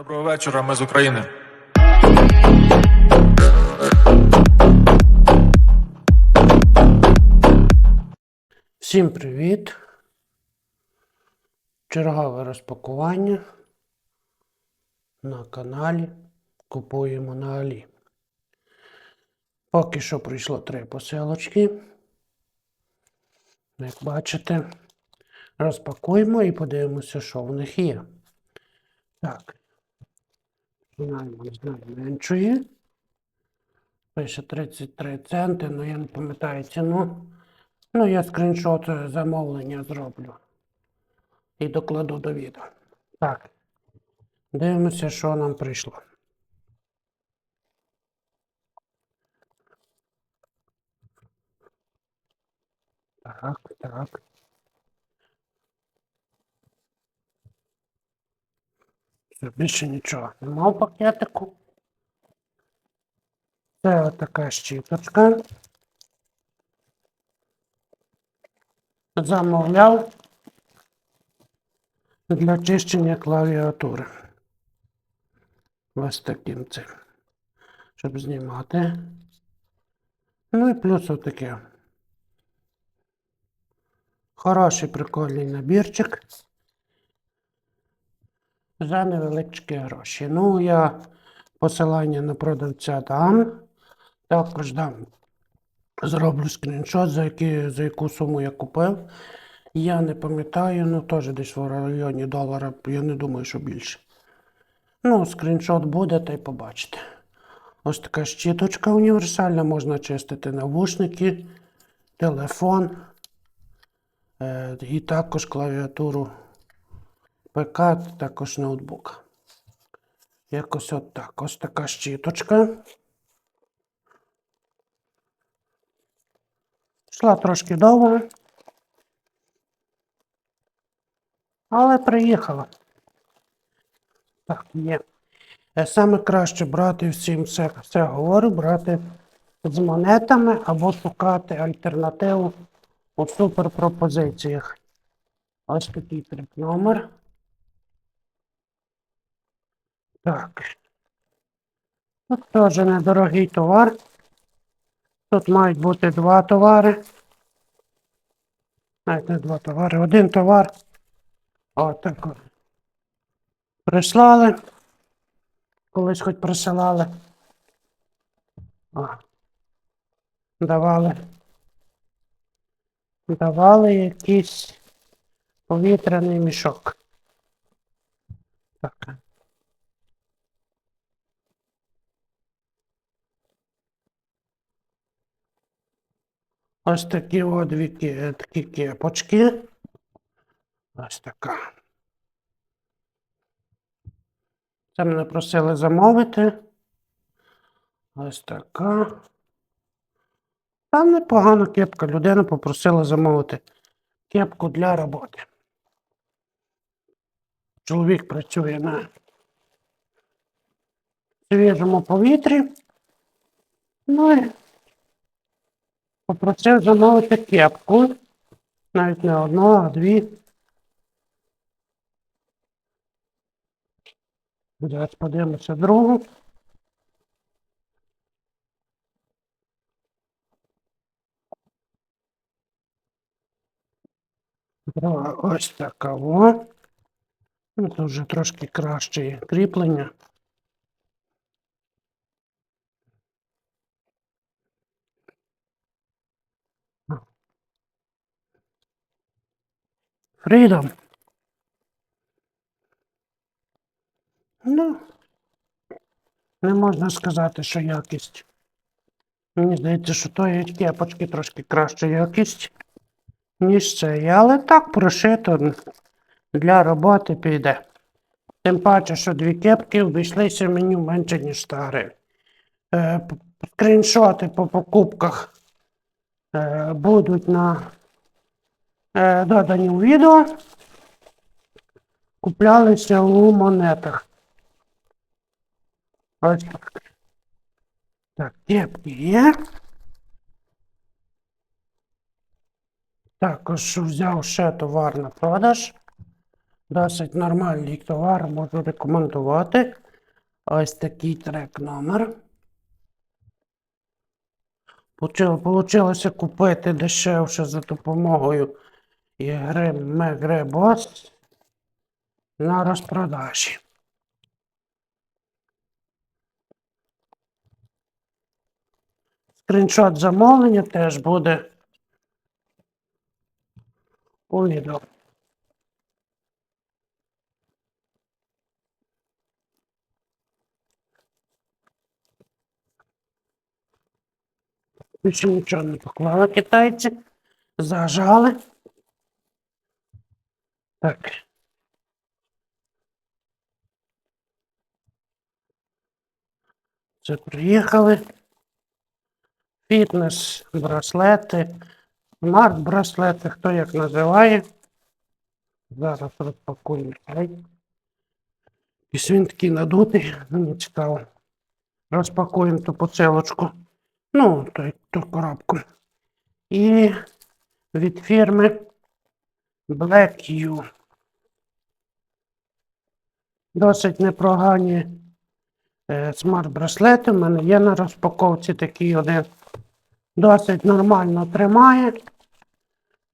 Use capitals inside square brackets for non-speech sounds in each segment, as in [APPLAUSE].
Доброго вечора, ми з України. Всім привіт! Чергове розпакування на каналі Купуємо на Алі. Поки що прийшло три посилочки. Як бачите, розпакуємо і подивимося, що в них є. Так. Починаємо з найменшої. Пише 33 центи, але я не пам'ятаю ціну. Ну, я скріншот е, замовлення зроблю. І докладу до відео. Так. Дивимося, що нам прийшло. Так, так. Все, більше нічого. Нема в пакетику. Це отака щіточка. замовляв для чищення клавіатури. Ось таким цим. Щоб знімати. Ну і плюс отаке. Хороший прикольний набірчик. За невеличкі гроші. Ну, я посилання на продавця дам. Також дам Зроблю скріншот, за, які, за яку суму я купив. Я не пам'ятаю, ну теж десь в районі долара, я не думаю, що більше. Ну, скріншот буде, та й побачите. Ось така щіточка універсальна, можна чистити навушники, телефон е, і також клавіатуру ПК, також ноутбука. Якось от так. Ось така щіточка. Йшла трошки довго, але приїхала. Так, є. Е, Саме краще брати всім все, все говорю, брати з монетами або шукати альтернативу у суперпропозиціях. Ось такий трик номер. Так. Тут теж недорогий товар. Тут мають бути два товари. Навіть не два товари, один товар. О, так. от. Прислали. Колись хоч присилали. О. Давали. Давали якийсь повітряний мішок. Так. Ось такі от дві такі кепочки. Ось така. Це мене просили замовити. Ось така. Там непогана кепка. Людина попросила замовити кепку для роботи. Чоловік працює на свіжому повітрі. Ну і Попросив замовити кепку. Навіть не одну, а дві. Зараз подивимося другу. Друга ось така. Ну, Тут вже трошки краще кріплення. Freedom. Ну, не можна сказати, що якість. Мені здається, що тої кепочки трошки краща якість, ніж це. Але так прошито для роботи піде. Тим паче, що дві кепки обійшлися мені менше, ніж 100 гривень. Скріншоти по покупках е, будуть на е, додані у відео. Куплялися у монетах. Ось так. Так, кепки є. Також взяв ще товар на продаж. Досить нормальний товар, можу рекомендувати. Ось такий трек номер. Получилося купити дешевше за допомогою ігри Мегребос на розпродажі. Скріншот замовлення теж буде у відео. Більше нічого не поклали китайці. Зажали. Так. Це приїхали. Фітнес, браслети, смарт-браслети, хто як називає. Зараз розпакуємо цей. І він такий надутий, мені цікаво. Розпакуємо ту посилочку. Ну, ту коробку. І від фірми Black U. Досить непогані е, смарт-браслети. У мене є на розпаковці такий один. Досить нормально тримає.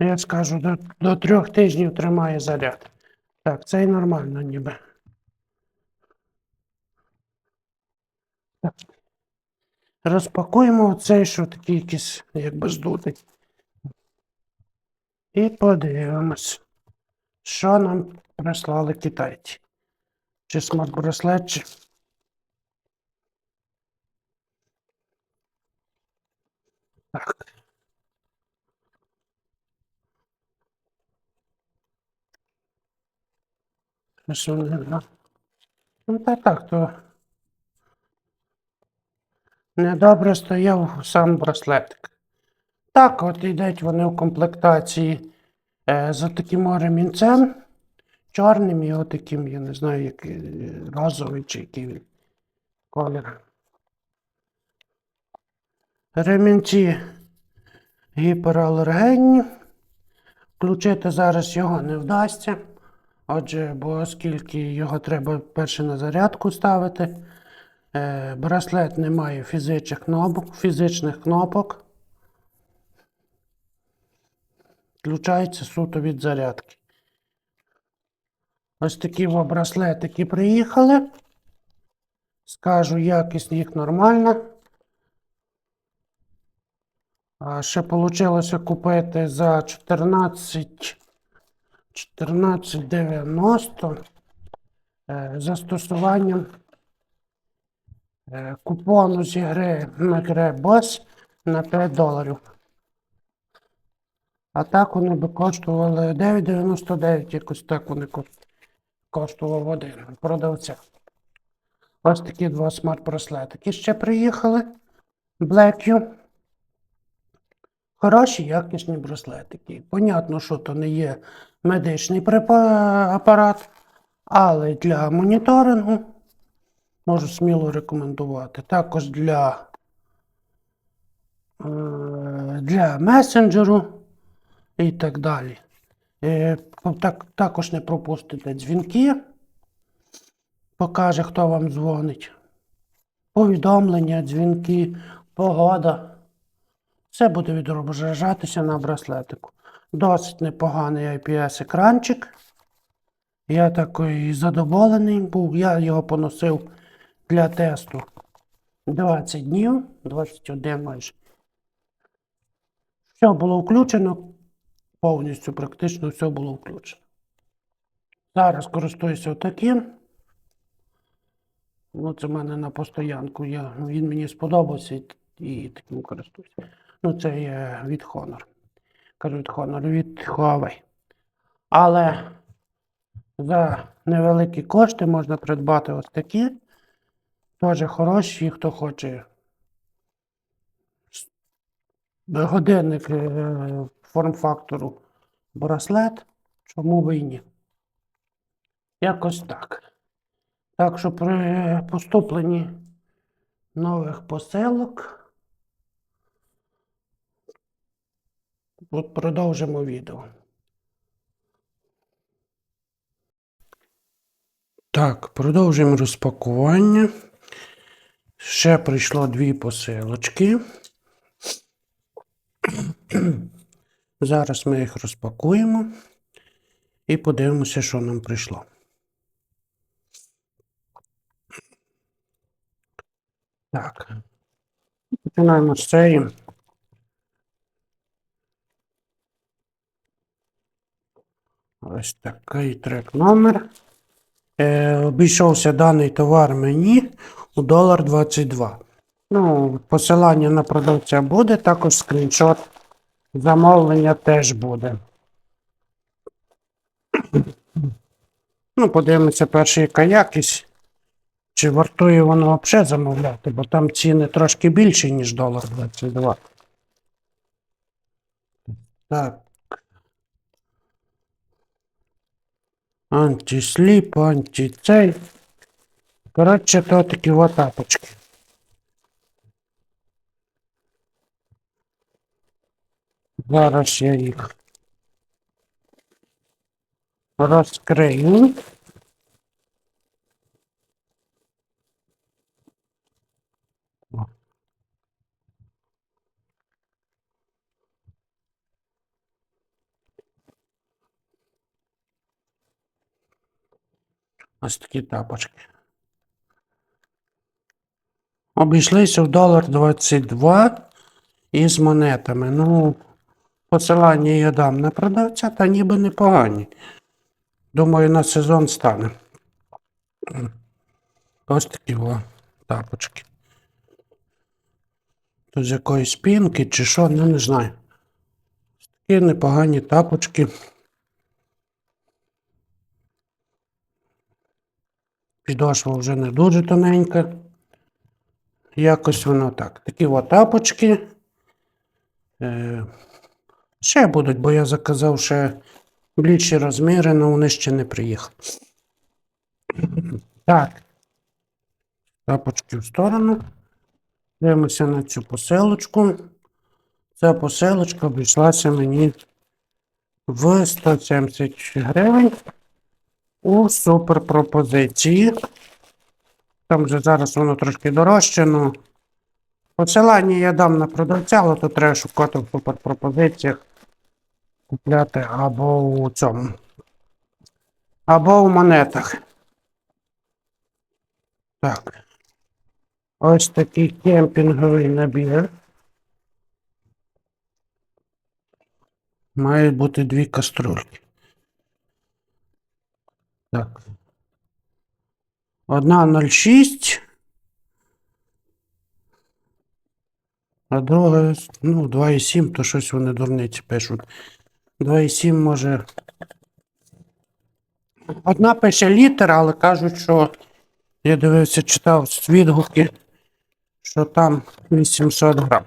Я скажу, до, до трьох тижнів тримає заряд. Так, цей нормально ніби. Так. Розпакуємо оцей, що такий якийсь, якби здутий. І подивимось, що нам прислали китайці. Чи смарт-браслет, чи. Так. Ну, та так, то недобре стояв сам браслетик. Так, от йдуть вони в комплектації е, за таким ремінцем, чорним і отаким, я не знаю, який е, розовий чи який колір. Ремінці гіпералергенні. Включити зараз його не вдасться. Отже, бо оскільки його треба перше на зарядку ставити, е, браслет не має фізичних кнопок, фізичних кнопок. Включається суто від зарядки. Ось такі браслетики приїхали. Скажу, якість їх нормальна. А ще вийшло купити за 14 14,90 е, застосуванням е, купону з ігри Megre Boss на 5 доларів. А так вони би коштували 9,99, якось так вони коштував один продавця. Ось такі два смарт-браслетики ще приїхали. Black U. Хороші якісні браслетики. Понятно, що то не є медичний апарат, але для моніторингу можу сміло рекомендувати. Також для, е, для месенджеру і так далі. Е, Так, також не пропустите дзвінки. Покаже, хто вам дзвонить. Повідомлення, дзвінки, погода. Все буде відображатися на браслетику. Досить непоганий IPS-екранчик. Я такий задоволений був. Я його поносив для тесту 20 днів, 21 майже. Все було включено. Повністю практично все було включено. Зараз користуюся таким. Ну, це в мене на постоянку. Я, він мені сподобався і, і таким користуюся. Ну, це є від Honor. Кажу від Honor, від Huawei. Але за невеликі кошти можна придбати ось такі. Теж хороші, хто хоче годинник е, форм-фактору браслет. Чому би і ні? Якось так. Так що при поступленні нових посилок. От продовжимо відео. Так, продовжуємо розпакування. Ще прийшло дві посилочки. Зараз ми їх розпакуємо і подивимося, що нам прийшло. Так. Починаємо з цієї. Ось такий трек номер. Е, обійшовся даний товар мені у долар 22. Ну, посилання на продавця буде, також скріншот замовлення теж буде. Ну, подивимося перший яка. Чи вартує воно взагалі замовляти, бо там ціни трошки більші, ніж долар 22. Так. Антисліп, антицей. Коротше, то такі от тапочки. Зараз я їх розкрию. Ось такі тапочки. Обійшлися в долар 22 із монетами. Ну, посилання я дам на продавця, та ніби непогані. Думаю, на сезон стане. Ось такі о, тапочки. Тут з якоїсь пінки чи що, ну не знаю. Такі непогані тапочки. Підошва вже не дуже тоненька. Якось воно так. Такі от тапочки. Ще будуть, бо я заказав ще більші розміри, але вони ще не приїхали. Так. Тапочки в сторону. Дивимося на цю посилочку. Ця посилочка обійшлася мені в 170 гривень у суперпропозиції. Там вже зараз воно трошки дорожче, ну. Посилання я дам на продавця, але то треба шукати в суперпропозиціях. Купляти або у цьому. Або у монетах. Так. Ось такий кемпінговий набір. Має бути дві каструльки. Так. Одна 0,6. А друга, ну, 2,7, то щось вони дурниці пишуть. 2,7 може. Одна пише літер, але кажуть, що я дивився, читав відгуки, що там 800 грам.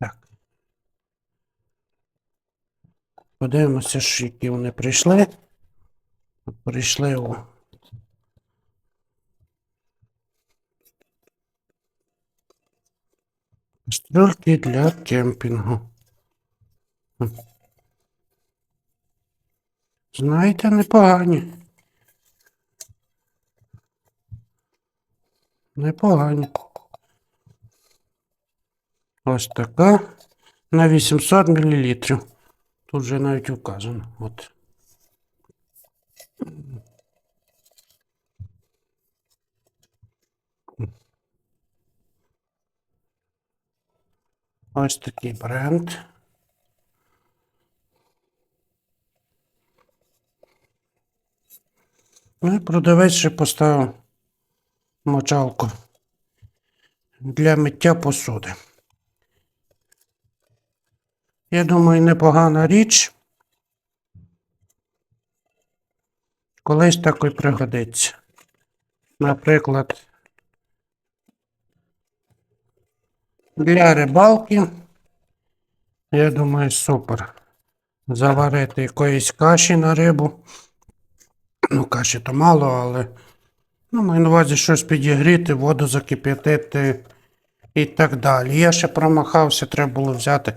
Так. Подивимося, що які вони прийшли. Прийшли у Стрілки для кемпінгу. Знаєте, непогані. Непогані. Ось така на 800 мл. Тут вже навіть указано. От. Ось такий бренд. Ну і продавець ще поставив мочалку для миття посуди. Я думаю, непогана річ. Колись такий пригодиться. Наприклад, Для рибалки, я думаю, супер. Заварити якоїсь каші на рибу. Ну, каші то мало, але ну, маю на увазі щось підігріти, воду закип'ятити і так далі. Я ще промахався, треба було взяти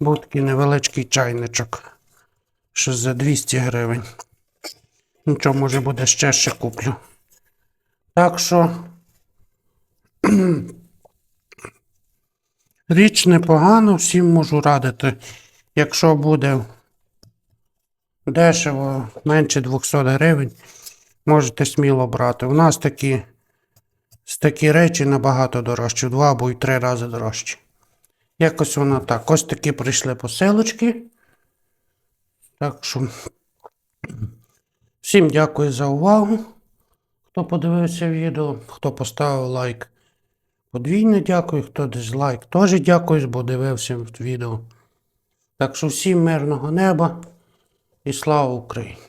був такий невеличкий чайничок. Що за 200 гривень. Нічого, може буде ще ще куплю. Так що. [CLEARS THROAT] Річ непогано, всім можу радити. Якщо буде дешево, менше 200 гривень, можете сміло брати. У нас такі, такі речі набагато дорожчі, два або й три рази дорожчі. Якось воно так. Ось такі прийшли посилочки. Так що всім дякую за увагу. Хто подивився відео, хто поставив лайк. Подвійне дякую, хто дизлайк. Теж дякую, бо дивився відео. Так що всім мирного неба і слава Україні!